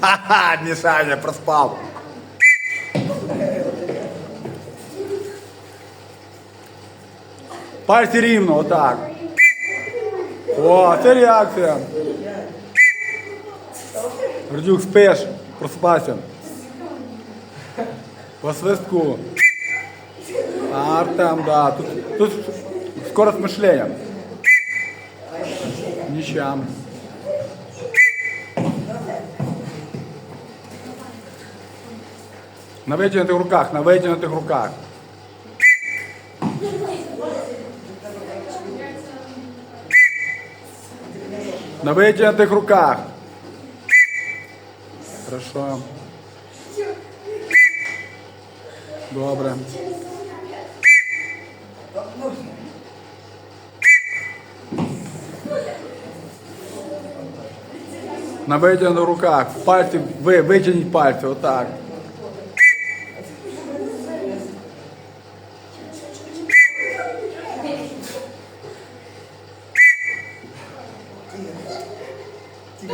Ха-ха, Мішаня проспав. Пальці рівно, отак. О, це реакція. Гордюк, спиш, просипайся. По свистку. А, Артем, да. Тут, тут скорость мышления. Ничем. На вытянутых руках, на вытянутых руках. На вытянутых руках. Хорошо. Добре. На витягнутих руках. Пальці, ви, витягніть пальці, отак. 次。